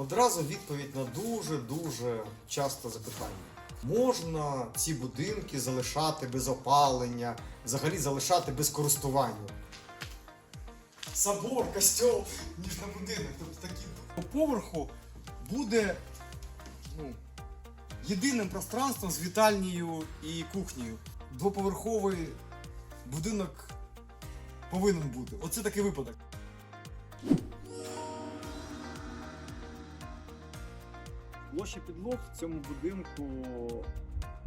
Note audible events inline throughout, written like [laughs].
Одразу відповідь на дуже-дуже часте запитання. Можна ці будинки залишати без опалення, взагалі залишати без користування? Собор, костьол, ніж на будинок. Тобто такі по поверху буде ну, єдиним пространством з вітальнею і кухнею. Двоповерховий будинок повинен бути. Оце такий випадок. Площа підлог в цьому будинку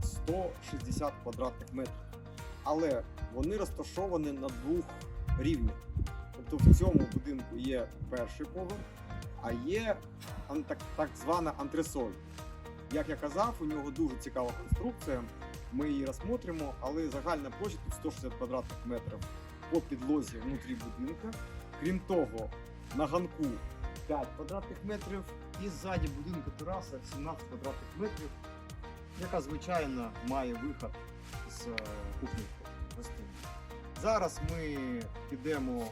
160 квадратних метрів. Але вони розташовані на двох рівнях. Тобто в цьому будинку є перший поверх, а є так, так звана антресоль. Як я казав, у нього дуже цікава конструкція. Ми її розсмотримо, але загальна площа тут 160 квадратних метрів по підлозі внутрі будинку. Крім того, на ганку 5 квадратних метрів і ззаді будинку тераса 17 квадратних метрів, яка звичайно має виход з е, кухні. Зараз ми підемо,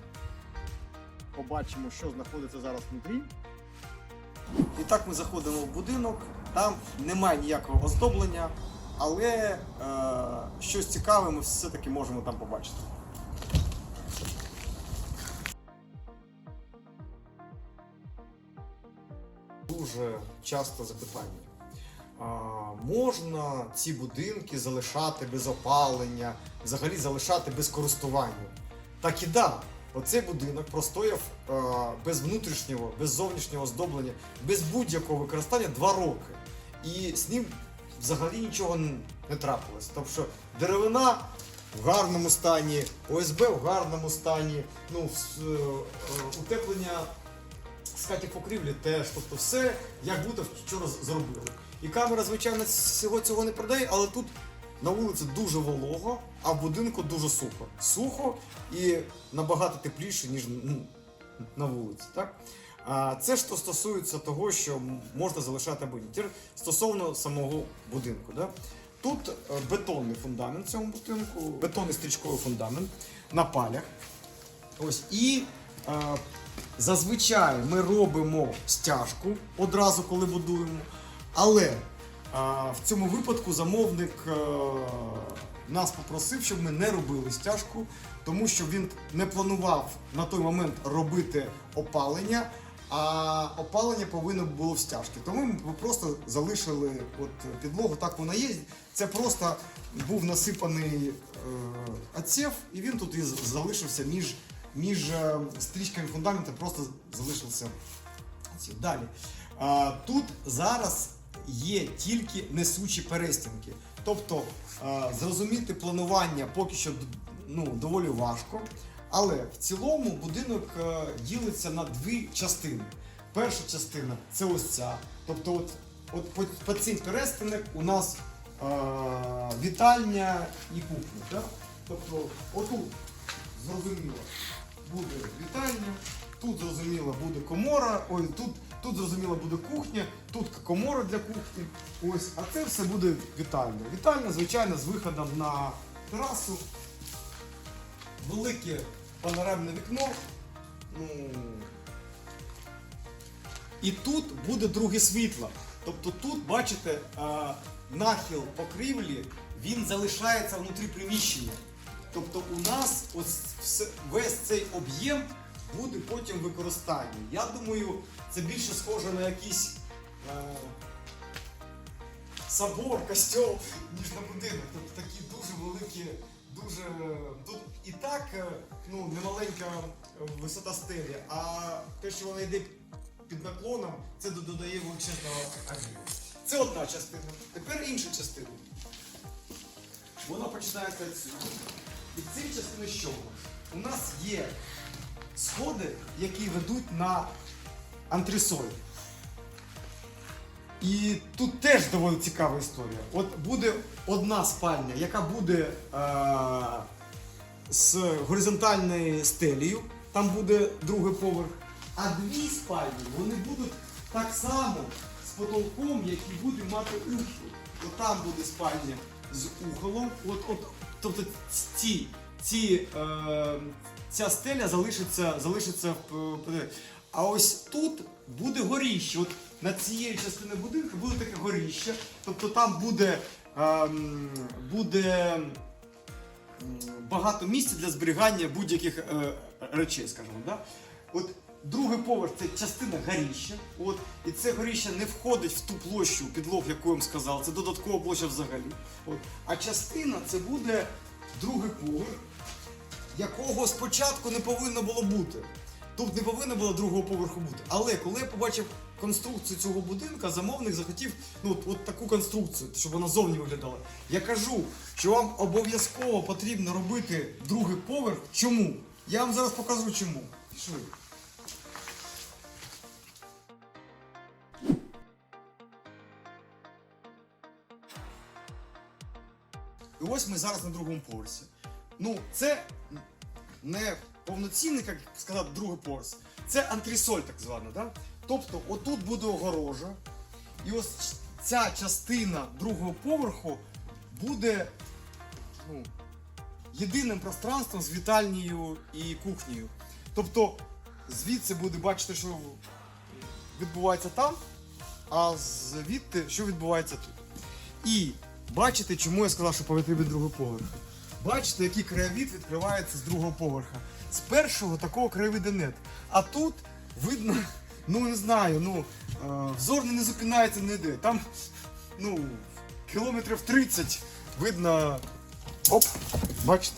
побачимо, що знаходиться зараз внутрі. І так ми заходимо в будинок, там немає ніякого оздоблення, але е, щось цікаве ми все-таки можемо там побачити. Дуже часто запитання. Можна ці будинки залишати без опалення, взагалі залишати без користування? Так і да. Оцей будинок простояв е, без внутрішнього, без зовнішнього оздоблення, без будь-якого використання два роки. І з ним взагалі нічого не трапилось. Тобто деревина в гарному стані, ОСБ в гарному стані, ну, вс- утеплення скаті покрівлі теж. Тобто все як будто вчора зробили. І камера, звичайно, всього цього не продає, але тут на вулиці дуже волого, а в будинку дуже сухо. Сухо і набагато тепліше, ніж ну, на вулиці. Так? А це ж стосується того, що можна залишати або ні. Стосовно самого будинку. Да? Тут е, бетонний фундамент цьому будинку, бетонний стрічковий фундамент на палях. Ось і е, зазвичай ми робимо стяжку одразу, коли будуємо. Але е, в цьому випадку замовник е, нас попросив, щоб ми не робили стяжку, тому що він не планував на той момент робити опалення. А опалення повинно було в стяжки. Тому ми просто залишили от підлогу, так вона є. Це просто був насипаний е, отсев, і він тут і залишився між, між е, стрічками фундаменту, просто залишився отсев. Далі. Тут зараз є тільки несучі перестінки. Тобто е, зрозуміти планування поки що ну, доволі важко. Але в цілому будинок е, ділиться на дві частини. Перша частина це ось ця. Тобто, от, от по, по цим перестінок у нас е, вітальня і кухня. Так? Тобто, отут зрозуміло буде вітальня, тут зрозуміло буде комора, ой, тут, тут зрозуміло буде кухня, тут комора для кухні. Ось, а це все буде вітальня. Вітальня, звичайно, з виходом на терасу. Велике панорамне вікно. Ну, і тут буде друге світло. Тобто тут, бачите, нахил покрівлі, він залишається внутрі приміщення. Тобто у нас ось весь цей об'єм буде потім в використанні. Я думаю, це більше схоже на якийсь е, собор, костьол, ніж на будинок. Тобто такі дуже великі, дуже. Тут і так е, ну, немаленька е, висота стелі, а те, що вона йде під наклоном, це дода- додає величезного об'єму. Це одна частина. Тепер інша частина. Вона починається відсюди. І ці частини що? У нас є сходи, які ведуть на антресоль. І тут теж доволі цікава історія. От буде одна спальня, яка буде е- з горизонтальною стелею, там буде другий поверх. А дві спальні вони будуть так само з потолком, який буде мати ухил. От там буде спальня з ухолом. От, от, тобто ці, ці, е, ця стеля залишиться, залишиться в а ось тут буде горіще. От над цією частиною будинку буде таке горіще. Тобто там буде, ем, буде багато місця для зберігання будь-яких е, речей, скажімо. Да? От другий поверх це частина горіща. От, і це горіще не входить в ту площу підлог, яку я вам сказав. Це додаткова площа взагалі. От. А частина це буде другий поверх, якого спочатку не повинно було бути. Тут не повинно було другого поверху бути. Але коли я побачив конструкцію цього будинка, замовник захотів ну, от, от таку конструкцію, щоб вона зовні виглядала. Я кажу, що вам обов'язково потрібно робити другий поверх. Чому? Я вам зараз покажу чому. Пішли. І ось ми зараз на другому поверсі. Ну, це не повноцінний, як сказати, другий поверх. Це антресоль, так звана. Да? Тобто, отут буде огорожа, і ось ця частина другого поверху буде ну, єдиним пространством з вітальнею і кухнею. Тобто, звідси буде бачити, що відбувається там, а звідти, що відбувається тут. І бачите, чому я сказав, що потрібен другий поверх. Бачите, який краєвід відкривається з другого поверха. З першого такого краєвіда нет. А тут видно, ну не знаю, ну е, взор не зупинається ніде. Там ну, кілометрів 30 видно. Оп, бачите.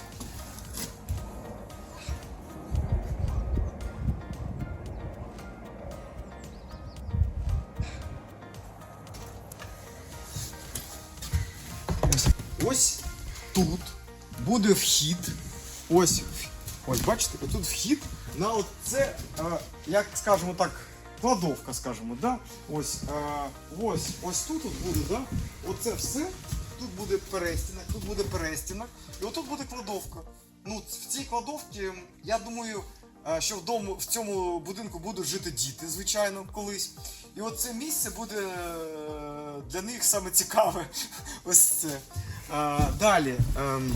Тут буде вхід. Ось, ось бачите, тут вхід на от це, е, як скажемо так, кладовка, скажімо, да? Ось, е, ось, ось тут от буде, да? Оце все. Тут буде перестінок, тут буде перестінок, і отут буде кладовка. Ну, в цій кладовці, я думаю, е, що в, дому, в цьому будинку будуть жити діти, звичайно, колись. І оце місце буде для них саме цікаве. [laughs] Ось це. Е, Далі. ем,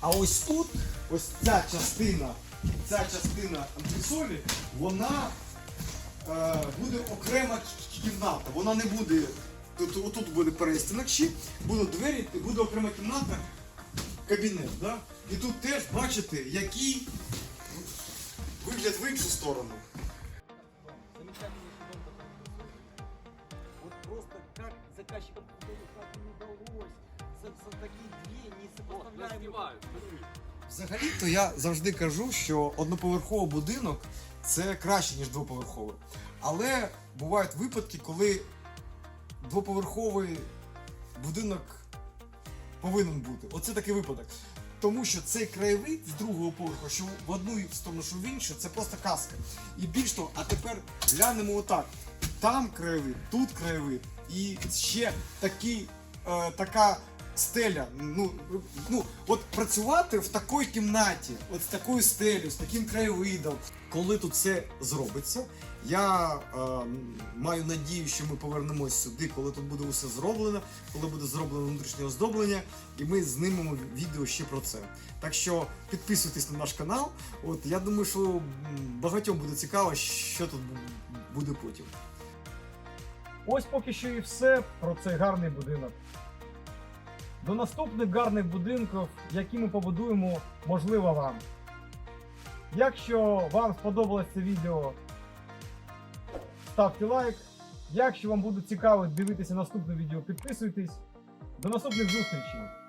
а ось тут, ось ця частина, ця частина антресолі, вона е, буде окрема кімната. Вона не буде. Тут, отут буде перестінок ще, будуть двері, буде окрема кімната, кабінет. Да? І тут теж бачите, який вигляд в іншу сторону. Который просто как заказчикам как им Взагалі-то я завжди кажу, що одноповерховий будинок це краще, ніж двоповерховий. Але бувають випадки, коли двоповерховий будинок повинен бути. Оце такий випадок. Тому що цей краєвид з другого поверху, що в одну сторону, що в іншу, це просто казка. І більш того, а тепер глянемо отак. Там краєвид, тут краєвид, і ще такий, е, така стеля. Ну, ну, от працювати в такій кімнаті, от з такою стелею, з таким краєвидом. Коли тут все зробиться, я е, маю надію, що ми повернемось сюди, коли тут буде усе зроблено, коли буде зроблено внутрішнє оздоблення, і ми знімемо відео ще про це. Так що підписуйтесь на наш канал. От я думаю, що багатьом буде цікаво, що тут буде потім. Ось поки що і все про цей гарний будинок. До наступних гарних будинків, які ми побудуємо, можливо вам. Якщо вам сподобалось це відео, ставте лайк. Якщо вам буде цікаво дивитися наступне відео, підписуйтесь. До наступних зустрічей!